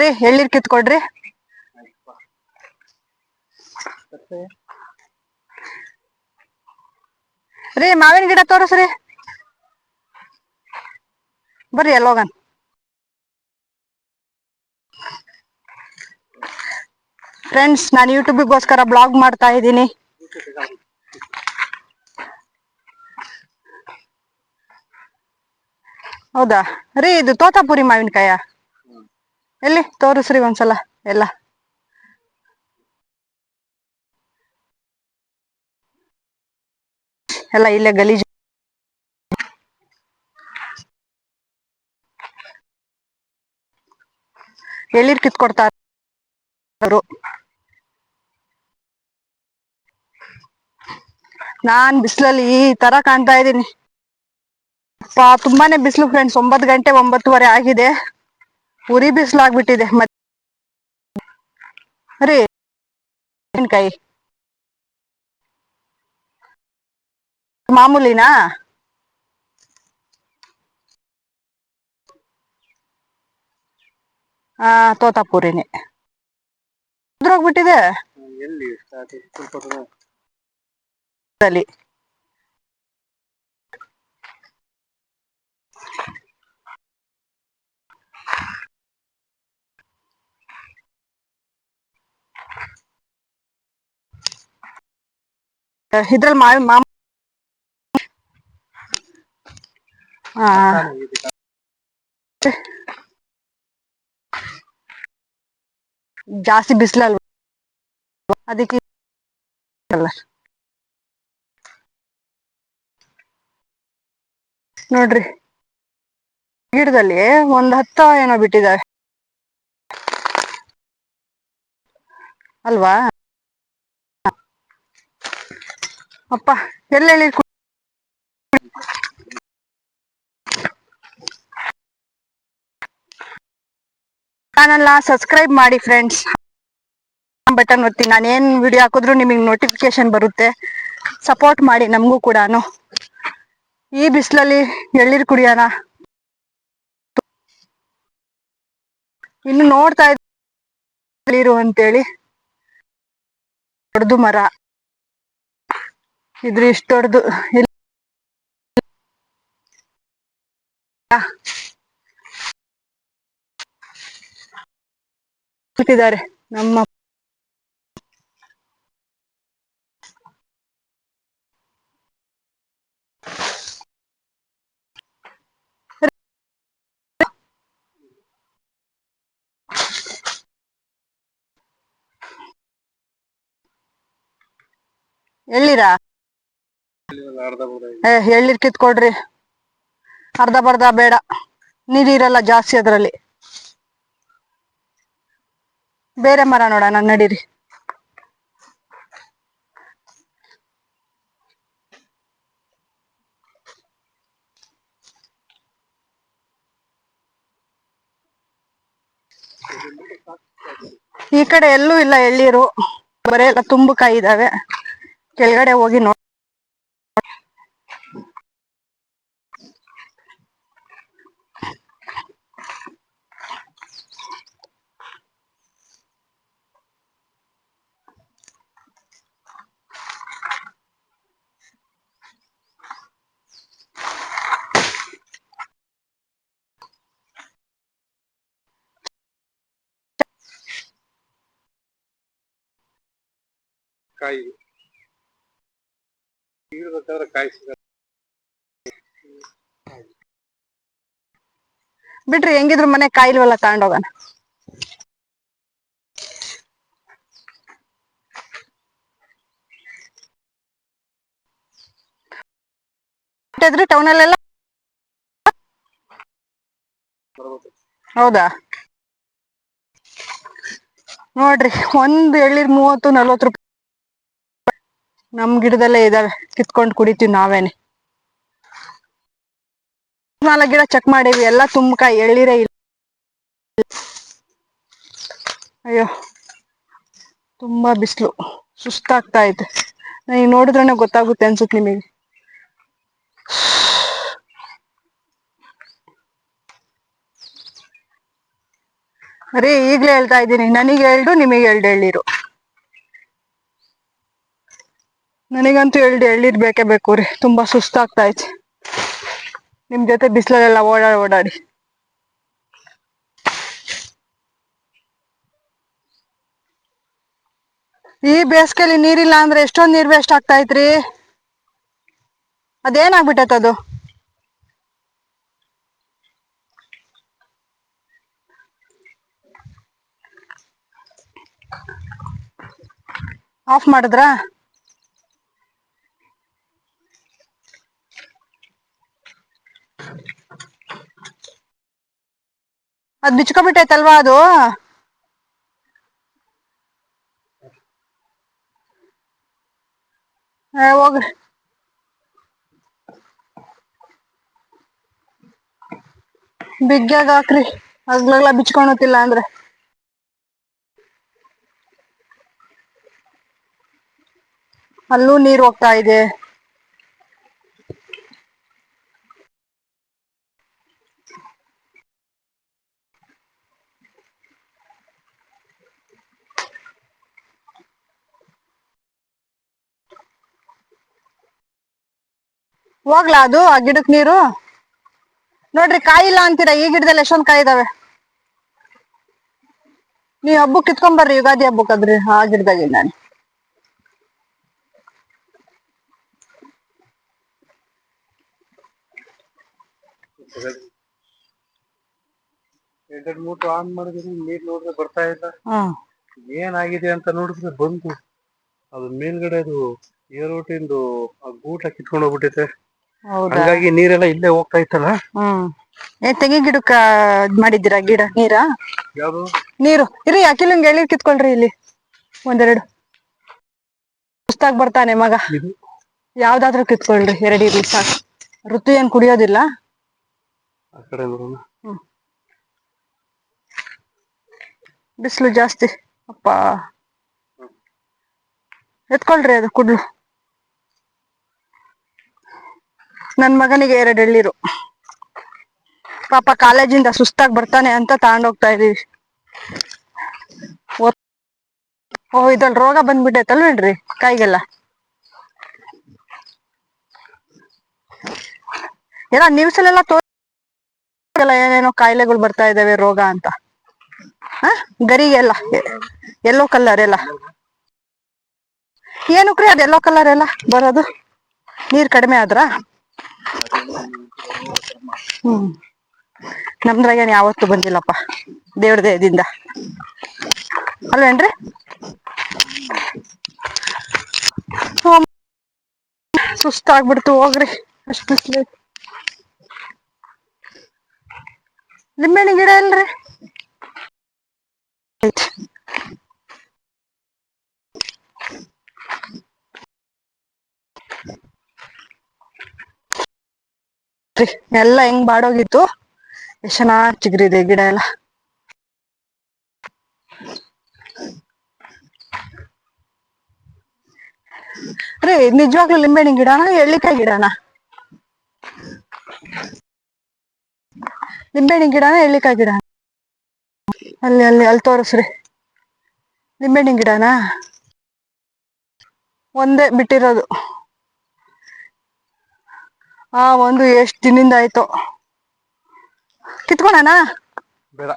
ರೀ ಎಳ್ನೀರ್ ಕಿತ್ಕೊಡ್ರಿ. ರೀ ಮಾವಿನ ಗಿಡ ತೋರಿಸ್ರಿ. ಬರ್ರಿ ಎಲ್ಲೋಗನ್ ಫ್ರೆಂಡ್ಸ್ ನಾನು ಯೂಟ್ಯೂಬಿಗೋಸ್ಕರ ಬ್ಲಾಗ್ ಮಾಡ್ತಾ ಇದ್ದೀನಿ. ಹೌದಾ? ರೀ ಇದು ತೋತಾಪುರಿ ಮಾವಿನಕಾಯ. ಎಲ್ಲಿ? ತೋರಿಸ್ರಿ ಒಂದ್ಸಲ. ಎಲ್ಲ. ಎಲ್ಲ ಇಲ್ಲೇ ಗಲೀಜು. ಎಲ್ಲಿರ್ ಕಿತ್ಕೊಡ್ತಾರ ನಾನ್ ಬಿಸಿಲಲ್ಲಿ ಈ ತರ ಕಾಣ್ತಾ ಇದ್ದೀನಿ. ತುಂಬಾನೇ ಬಿಸಿಲು ಫ್ರೆಂಡ್ಸ್ ಒಂಬತ್ತು ಗಂಟೆ ಒಂಬತ್ತುವರೆ ಆಗಿದೆ. ಉರಿ ಬಿಸಿಲಾಗ್ಬಿಟ್ಟಿದೆ ಮತ್ ರೀ ಮೆಣಸಿನ್ಕಾಯಿ ಮಾಮೂಲಿನಾ? ಆ ತೋತಾಪುರಿನೇ. ಉದ್ರೋಗ್ಬಿಟ್ಟಿದೆ. ಎಲ್ಲಿ ಇದ್ರಲ್ಲಿ ಮಾ ಜಾಸ್ತಿ ಬಿಸಿಲಲ್ವ? ಅದಕ್ಕೆ ನೋಡ್ರಿ. ಗಿಡದಲ್ಲಿ ಒಂದ್ ಹತ್ತ ಏನೋ ಬಿಟ್ಟಿದ್ದಾರೆ ಅಲ್ವಾ? ಅಪ್ಪ ಎಲ್ಲೆಲ್ಲಿ ಚಾನಲ್ನ ಸಬ್ಸ್ಕ್ರೈಬ್ ಮಾಡಿ ಫ್ರೆಂಡ್ಸ್ ಬಟನ್ ಒತ್ತಿ, ನಾನು ಏನ್ ವಿಡಿಯೋ ಹಾಕಿದ್ರು ನಿಮಗೆ ನೋಟಿಫಿಕೇಶನ್ ಬರುತ್ತೆ. ಸಪೋರ್ಟ್ ಮಾಡಿ, ನಮಗೂ ಕೂಡ ಈ ಬಿಸಿಲಲ್ಲಿ ಎಳ್ಳೀರು ಕುಡಿಯೋಣ. ಇನ್ನು ನೋಡ್ತಾ ಇದ್ದೀರು ಅಂತೇಳಿ. ದೊಡ್ಡದು ಮರ. ಇದ್ರ ಇಷ್ಟ ದೊಡ್ಡದು. ಕೂತಿದ್ದಾರೆ ನಮ್ಮ ಎಳ್ಳಿರಾ ಕಿತ್ ಏ ಎಳ್ನೀರ್ ಕಿತ್ಕೊಡ್ರಿ. ಅರ್ಧ ಬರ್ಧ ಬೇಡ. ನೀರಿರಲ್ಲ ಜಾಸ್ತಿ ಅದ್ರಲ್ಲಿ. ಬೇರೆ ಮರ ನೋಡ ನೋಡೋಣ ನಡೀರಿ. ಈ ಕಡೆ ಎಲ್ಲೂ ಇಲ್ಲ ಎಳ್ಳೀರು ಬರೇ ಎಲ್ಲ ತುಂಬು ಇದಾವೆ. ಕೆಳಗಡೆ ಹೋಗಿ ನೋಡ್ ಕಾಯಿ ಇರ್ಬೇಕಾದ್ರೆ ಕಾಯಿ ಸಿಗಲ್ಲ ಬಿಡ್ರಿ, ಹೆಂಗಿದ್ರು ಮನೆ ಕಾಯಿಲ್ವಲ್ಲ ತಗೊಂಡೋಗೋಣ. ಟೌನ್ ಹೌದಾ? ನೋಡ್ರಿ, ಒಂದ್ ಎಳ್ಳಿರ್ ಮೂವತ್ತು, ನಲ್ವತ್ತು ರೂಪಾಯಿ ನಮ್ ಗಿಡದಲ್ಲೇ ಇದಾವೆ, ಕಿತ್ಕೊಂಡ್ ಕುಡಿತೀವಿ ನಾವೇನೆ. ನಾಲ್ಕು ಗಿಡ ಚೆಕ್ ಮಾಡೀವಿ ಎಲ್ಲ ತುಂಬಕಾಯಿ ಎಳ್ಳಿರೇ ಇಲ್ಲ. ಅಯ್ಯೋ, ತುಂಬಾ ಬಿಸಿಲು, ಸುಸ್ತಾಗ್ತಾ ಐತೆ. ನನಗೆ ನೋಡಿದ್ರೆ ಗೊತ್ತಾಗುತ್ತೆ ಅನ್ಸುತ್ತೆ ನಿಮಗೆ. ಅರೇ ಈಗ್ಲೇ ಹೇಳ್ತಾ ಇದ್ದೀನಿ, ನನಗೆ ಹೇಳ್ದು ನಿಮಗೆ ಹೇಳ್ದು ಎಳ್ಳಿರು ನನಗಂತೂ ಎಳ್ದು ಎಳ್ಳಿದ್ ಬೇಕೇ ಬೇಕು ರೀ. ತುಂಬಾ ಸುಸ್ತಾಗ್ತಾ ಇತ್ತು ನಿಮ್ ಜೊತೆ ಬಿಸಿಲಲ್ಲೆಲ್ಲ ಓಡಾಡಿ ಓಡಾಡಿ. ಈ ಬೇಸಿಗೆಲಿ ನೀರಿಲ್ಲ ಅಂದ್ರೆ ಎಷ್ಟೊಂದ್ ನೀರ್ ವೇಸ್ಟ್ ಆಗ್ತಾ ಐತ್ರಿ? ಅದೇನಾಗ್ಬಿಟ್ಟೈತ್ ಅದು? ಆಫ್ ಮಾಡಿದ್ರಾ? ಅದ್ ಬಿಚ್ಕೊಬಿಟ್ಟೈತಲ್ವಾ ಅದು? ಹೋಗ. ಬಿಗ್ಗ್ಯಾಗ ಹಾಕ್ರಿ. ಅಗ್ಲಗ್ಲ ಬಿಚ್ಕೊಳತಿಲ್ಲ ಅಂದ್ರೆ. ಅಲ್ಲೂ ನೀರ್ ಹೋಗ್ತಾ ಇದೆ. ಹೋಗ್ಲಾ ಅದು ಆ ಗಿಡಕ್ ನೀರು? ನೋಡ್ರಿ ಕಾಯಿ ಇಲ್ಲ ಅಂತೀರಾ ಈ ಗಿಡದಲ್ಲಿ ಎಷ್ಟೊಂದ್ ಕಾಯಿ ಇದಾವೆ ನೀವ್ ಹಬ್ಬಕ್ ಕಿತ್ಕೊಂಡ್ ಬರ್ರಿ ಯುಗಾದಿ ಹಬ್ಬಕ್ಕಾದ್ರಿ ಆ ಗಿಡದಾಗಿ ನಾನು. ಎರಡೆರಡು ಮೂಟು ಆನ್ ಮಾಡಿದ್ರೆ ನೀರ್ ನೋಡಿದ್ರೆ ಬರ್ತಾ ಇಲ್ಲ. ಏನಾಗಿದೆ ಅಂತ ನೋಡಿದ್ರೆ ಬಂತು. ಅದು ಮೇಲ್ಗಡೆ ಅದು ಏರೋಟಿಂದು ಆ ಗೂಟ ಕಿತ್ಕೊಂಡು ಹೋಗ್ಬಿಟ್ಟೈತೆ ಹಂಗಾಗಿ ನೀರೆಲ್ಲ ಇಲ್ಲೇ ಹೋಗ್ತಾ ಇತ್ತಲ್ಲ? ಹ್ಮ್. ಏ ತೆಂಗಿನ ಗಿಡಕ್ಕ ಇದ್ ಮಾಡಿದ್ದೀರಾ ಗಿಡ? ನೀರಾ? ಯಾವ್ದು? ನೀರು. ಇರಿ ಅಖಿಲಂಗ್ ಹೇಳಿ ಕಿತ್ಕೊಳ್ರಿ ಇಲ್ಲಿ. ಒಂದೆರಡು. ಸುಸ್ತಾಗ್ ಬರ್ತಾನೆ ಮಗ. ಇದು? ಯಾವ್ದಾದ್ರೂ ಕಿತ್ಕೊಳ್ರಿ ಎರಡು ಇರ್ಲಿ ಸಾಕು ಋತು ಏನ್ ಕುಡಿಯೋದಿಲ್ಲ? ಆ ಕಡೆ ನೋಡೋಣ. ಬಿಸಿಲು ಜಾಸ್ತಿ. ಅಪ್ಪ. ಎತ್ಕೊಳ್ರಿ ಅದು ಕುಡ್ಲು. ನನ್ ಮಗನಿಗೆ ಎರಡು ಎಳ್ಳಿರು ಪಾಪ ಕಾಲೇಜಿಂದ ಸುಸ್ತಾಗ್ ಬರ್ತಾನೆ ಅಂತ ತಗೊಂಡೋಗ್ತಾ ಇದೀವಿ. ಓ- ಇದ್ರಲ್ಲಿ ರೋಗ ಬಂದ್ಬಿಟ್ಟೈತಲ್ವೇನ್ರಿ ಕೈಗೆಲ್ಲ ಎಲ್ಲ ನ್ಯೂಸ್ ಅಲ್ಲೆಲ್ಲ ತೋರಿಸಲ್ಲ ಏನೇನೋ ಕಾಯಿಲೆಗಳು ಬರ್ತಾ ಇದಾವೆ ರೋಗ ಅಂತ. ಹ? ಗರಿಗೆಲ್ಲ ಎಲ್ಲೋ ಕಲರ್ ಎಲ್ಲ. ಏನಕ್ರಿ ಅದು ಎಲ್ಲೋ ಕಲರ್ ಎಲ್ಲ ಬರೋದು? ನೀರ್ ಕಡಿಮೆ ಆದ್ರ? ಹ್ಮ್. ನಮ್ದ್ರಾಗ ಏನ್ ಯಾವತ್ತೂ ಬಂದಿಲ್ಲಪ್ಪ ದೇವ್ರ ದಯದಿಂದ ಅಲ್ವೇನ್ರಿ ಸುಸ್ತ ಸುಸ್ತಾಗ್ಬಿಡ್ತು, ಹೋಗ್ರಿ. ಅಷ್ಟು ಬಿಸ್ಲು. ನಿಂಬೆಹಣ್ಣಿನ ಗಿಡ ಇಲ್ರಿ. ಎಲ್ಲ ಹೆಂಗ್ ಬಾಡೋಗಿತ್ತು? ಎಷ್ಟ್ ಚೆನ್ನಾಗ್ ಚಿಗ್ರಿದೆ ಗಿಡ ಎಲ್ಲ. ರೀ ನಿಜವಾಗ್ಲೂ ಲಿಂಬೆಹಣ್ಣಿನ ಗಿಡನ, ಎಳ್ಳಿಕಾಯಿ ಗಿಡನ? ಲಿಂಬೆಹಣ್ಣಿನ ಗಿಡನ, ಎಳ್ಳಿಕಾಯಿ ಗಿಡ ಅಲ್ಲಿ ಅಲ್ಲಿ ಅಲ್ಲಿ ತೋರಿಸ್ರಿ. ಲಿಂಬೆಹಣ್ಣಿನ ಗಿಡನಾ? ಒಂದೇ ಬಿಟ್ಟಿರೋದು. ಆ ಒಂದು ಎಷ್ಟ್ ದಿನದಿಂದ ಆಯ್ತು? ಕಿತ್ಕೊಳಣ ಬೇಡ.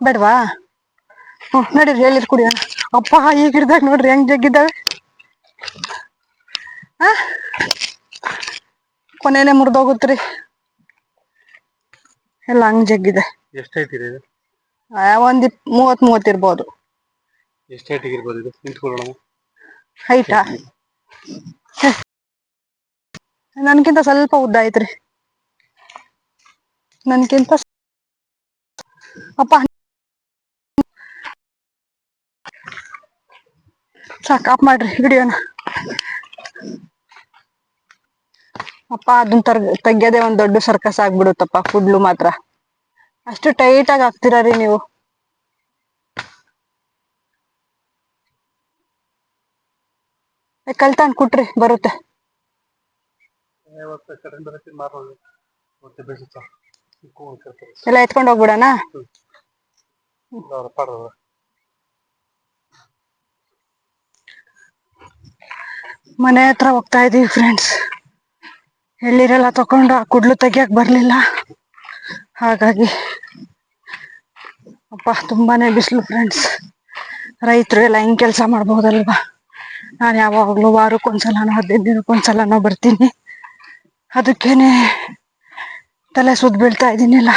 ಬೇಡವಾ? ಹ್ಮ್ ನಡೀರಿ ಹೇಳಿರ್ ಕುಡಿಯ ಅಪ್ಪ ಈ ಗಿಡದಾಗ ನೋಡ್ರಿ ಹೆಂಗ್ ಜಗ್ಗಿದ್ದಾವೆ ಆ? ಕೊನೆನೆ ಮುರಿದೋಗುತ್ರಿ. ಎಲ್ಲ ಹಂಗ್ ಜಗ್ಗಿದೆ. ಎಷ್ಟೈತಿರಿ ಇದು? ಆ, ಒಂದ್ ಇಪ್ ಮೂವತ್ ಮೂವತ್ ಇರ್ಬೋದು. ಎಷ್ಟು ಹೈಟಿಗೆ ಇರ್ಬೋದು ಇದು? ನಿಂತ್ಕೊಳ್ಳೋಣ. ಹೈಟಾ ನನ್ಕಿಂತ ಸ್ವಲ್ಪ ಉದ್ದ ಐತ್ರಿ ನನ್ಗಿಂತ ಅಪ್ಪ ಸಾಕ್ ಆಫ್ ಮಾಡ್ರಿ ವಿಡಿಯೋನ. ಅಪ್ಪ ಅದನ್ನ ತರ್ ತೆಗ್ಯದೆ ಒಂದ್ ದೊಡ್ಡ ಸರ್ಕಸ್ ಆಗ್ಬಿಡುತ್ತಪ್ಪ, ಕುಡ್ಲು ಮಾತ್ರ. ಅಷ್ಟು ಟೈಟ್ ಆಗಿ ಹಾಕ್ತೀರ ನೀವು? ಕಲ್ತಾನ್ ಕುಟ್ರಿ, ಬರುತ್ತೆ. ಮಾರೋದು ಮತ್ತೆ ಎಲ್ಲ ಎತ್ಕೊಂಡು ಹೋಗ್ಬಿಡಣ? ಮನೆ ಹತ್ರ ಹೋಗ್ತಾ ಇದೀವಿ ಫ್ರೆಂಡ್ಸ್ ಎಳ್ಳಿರೆಲ್ಲ ತಕೊಂಡು ಆ ಕುಡ್ಲು ತೆಗಿಯಕ್ ಬರ್ಲಿಲ್ಲ. ಹಾಗಾಗಿ ಅಪ್ಪ ತುಂಬಾನೇ ಬಿಸಿಲು ಫ್ರೆಂಡ್ಸ್ ರೈತರು ಎಲ್ಲ ಹೆಂಗ್ ಕೆಲಸ ಮಾಡ್ಬೋದಲ್ವಾ? ನಾನು ಯಾವಾಗ್ಲೂ ವಾರಕ್ಕೊಂದ್ಸಲನೋ ಹದಿನೈದು ದಿನಕ್ಕೊಂದ್ಸಲನೋ ಬರ್ತೀನಿ. ಅದಕ್ಕೇನೆ ತಲೆ ಸುದ್ ಬೀಳ್ತಾ ಇದ್ದೀನಿಲ್ಲ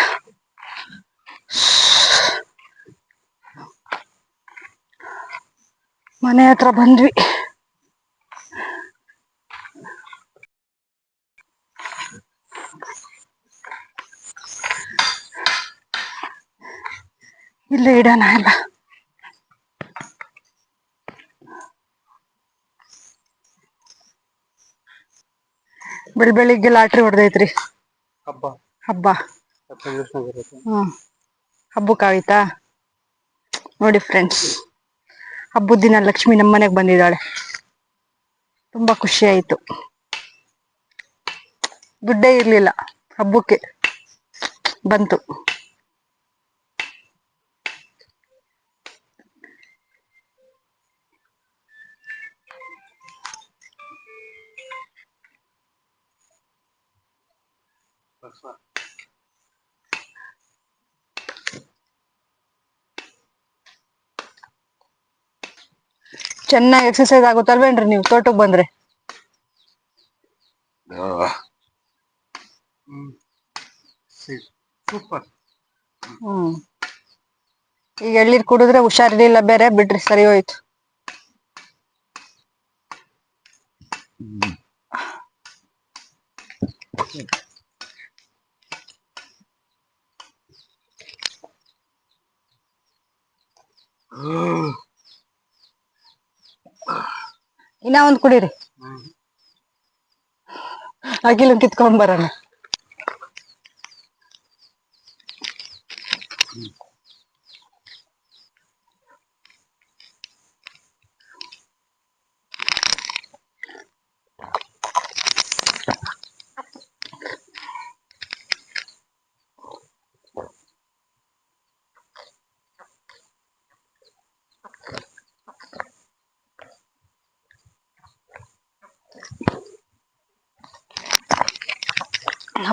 ಮನೆ ಹತ್ರ ಬಂದ್ವಿ. ಇಲ್ಲೇ ಇಡೋಣ ಎಲ್ಲ. ಬೆಳ್ ಬೆಳಿಗ್ಗೆ ಲಾಟ್ರಿ ಹೊಡೆದೈತ್ರಿ. ಹಬ್ಬ. ಹಬ್ಬ. ಹ್ಮ್. ಹಬ್ಬಕ್ಕಾಗಿತ್ತಾ ನೋಡಿ ಫ್ರೆಂಡ್ಸ್ ಹಬ್ಬದ ದಿನ ಲಕ್ಷ್ಮಿ ನಮ್ಮ ಮನೆಗ್ ಬಂದಿದ್ದಾಳೆ. ತುಂಬಾ ಖುಷಿ ಆಯ್ತು. ದುಡ್ಡೇ ಇರ್ಲಿಲ್ಲ. ಹಬ್ಬಕ್ಕೆ ಬಂತು. ಚೆನ್ನಾಗಿ ಎಕ್ಸರ್ಸೈಸ್ ಆಗುತ್ತಲ್ವೇನ್ರಿ ನೀವು? ತೋಟಕ್ಕೆ ಬಂದ್ರೆ? ಸೂಪರ್. ಹ್ಮ್. ಈಗ ಎಳ್ನೀರ್ ಕುಡಿದ್ರೆ ಹುಷಾರಿರ್ಲಿಲ್ಲ ಬೇರೆ ಬಿಡ್ರಿ ಸರಿ ಹೋಯ್ತು. ಇನ್ನ ಒಂದ್ ಕುಡೀರಿ ಅಗಿಲು ಕಿತ್ಕೊಂಡ್ ಬರೋಣ.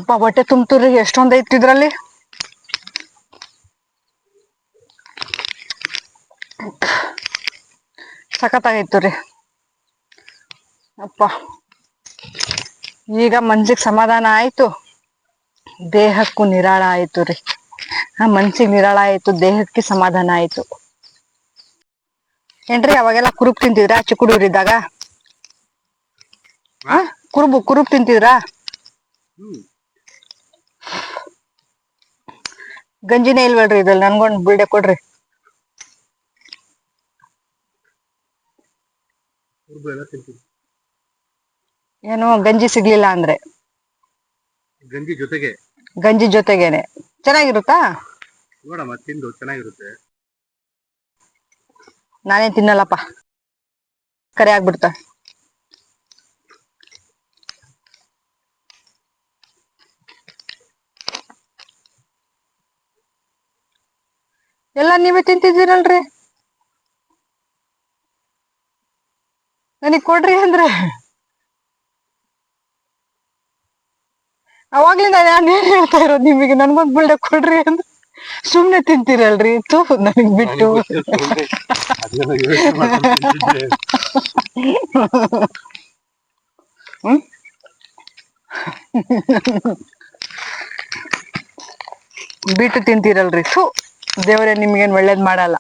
ಅಪ್ಪ ಬಟ್ಟೆ ತುಂಬ್ತೀರಿ ಎಷ್ಟೊಂದ್ ಐತಿ ಇದ್ರಲ್ಲಿ? ಸಖತ್ತಾಗೈತು ರೀ ಅಪ್ಪ, ಈಗ ಮನ್ಸಿಗೆ ಸಮಾಧಾನ ಆಯ್ತು, ದೇಹಕ್ಕೂ ನಿರಾಳ ಆಯ್ತು ರೀ ಆ ಮನ್ಸಿಗೆ ನಿರಾಳ ಆಯ್ತು, ದೇಹಕ್ಕೆ ಸಮಾಧಾನ ಆಯ್ತು. ಏನ್ರಿ, ಅವಾಗೆಲ್ಲ ಕುರುಬ್ ತಿಂತಿದ್ರ ಚಿಕ್ಕ ಹುಡುಗರಿದ್ದಾಗ ಕುರುಬು, ಕುರುಬ್ ತಿಂತಿದ್ರಾ ಹ್ಮ್ ಗಂಜಿನೇ ಇಲ್ವಲ್ರಿ ಇದ್ರಲ್ಲಿ. ನನ್ಗೊಂದ್ ಬಿಲ್ಡೆ ಕೊಡ್ರಿ. ಏನು ಗಂಜಿ ಸಿಗ್ಲಿಲ್ಲ ಅಂದ್ರೆ. ಗಂಜಿ ಜೊತೆಗೆ? ಗಂಜಿ ಜೊತೆಗೇನೆ. ಚೆನ್ನಾಗಿರುತ್ತಾ? ನೋಡಮ್ಮ ತಿಂದು ಚೆನ್ನಾಗಿರುತ್ತೆ. ನಾನೇ ತಿನ್ನಲ್ಲಪ್ಪ. ಕರೆ ಆಗ್ಬಿಡ್ತ. ಎಲ್ಲ ನೀವೇ ತಿಂತಿದ್ದೀರಲ್ರಿ? ನನಗ್ ಕೊಡ್ರಿ ಅಂದ್ರೆ. ಅವಾಗ್ಲಿಂದ ನಾನು ಏನ್ ಹೇಳ್ತಾ ಇರೋದು ನಿಮಗೆ? ನನ್ಗೊಂದ್ ಬಿಲ್ಡೆ ಕೊಡ್ರಿ ಅಂದ್ರೆ. ಸುಮ್ನೆ ತಿಂತೀರಲ್ರಿ? ತೂ ನನಗ್ ಬಿಟ್ಟು? ಬಿಟ್ಟು ತಿಂತೀರಲ್ರಿ? ಥೂ. ದೇವ್ರೆ ನಿಮ್ಗೇನ್ ಒಳ್ಳೇದ್ ಮಾಡಲ್ಲ.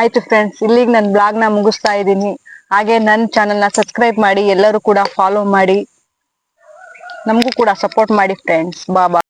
ಆಯ್ತು ಫ್ರೆಂಡ್ಸ್ ಇಲ್ಲಿಗೆ ನನ್ನ ಬ್ಲಾಗ್ನ ಮುಗಿಸ್ತಾ ಇದ್ದೀನಿ. ಹಾಗೆ ನನ್ನ ನ ಸಬ್ಸ್ಕ್ರೈಬ್ ಮಾಡಿ, ಎಲ್ಲರೂ ಕೂಡ ಫಾಲೋ ಮಾಡಿ. ನಮಗೂ ಕೂಡ ಸಪೋರ್ಟ್ ಮಾಡಿ ಫ್ರೆಂಡ್ಸ್ ಬಾ ಬಾ